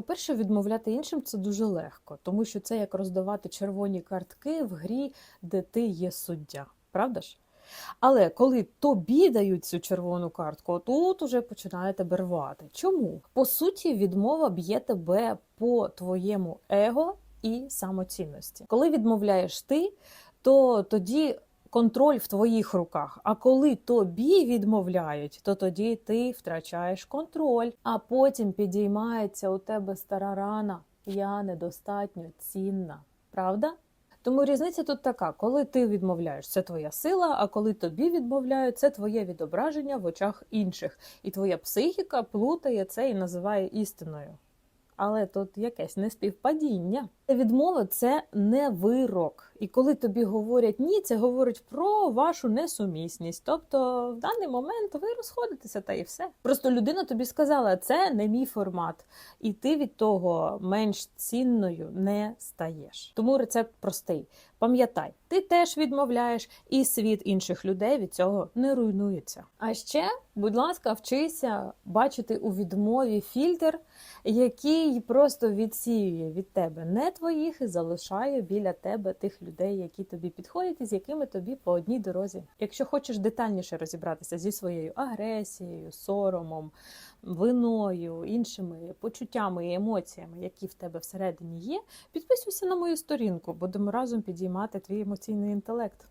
По-перше, відмовляти іншим це дуже легко, тому що це як роздавати червоні картки в грі, де ти є суддя. Правда ж? Але коли тобі дають цю червону картку, тут уже починає тебе рвати. Чому? По суті, відмова б'є тебе по твоєму его і самоцінності. Коли відмовляєш ти, то тоді контроль в твоїх руках. А коли тобі відмовляють, то тоді ти втрачаєш контроль, а потім підіймається у тебе стара рана. Я недостатньо цінна. Правда? Тому різниця тут така: коли ти відмовляєш, це твоя сила, а коли тобі відмовляють, це твоє відображення в очах інших. І твоя психіка плутає це і називає істиною. Але тут якесь неспівпадіння. Відмова це не вирок. І коли тобі говорять ні, це говорить про вашу несумісність. Тобто в даний момент ви розходитеся та і все. Просто людина тобі сказала, це не мій формат, і ти від того менш цінною не стаєш. Тому рецепт простий. Пам'ятай, ти теж відмовляєш, і світ інших людей від цього не руйнується. А ще, будь ласка, вчися бачити у відмові фільтр, який просто відсіює від тебе не твоїх і залишає біля тебе тих людей, які тобі підходять і з якими тобі по одній дорозі. Якщо хочеш детальніше розібратися зі своєю агресією, соромом, виною, іншими почуттями і емоціями, які в тебе всередині є, підписуйся на мою сторінку, будемо разом підіймати твій емоційний інтелект.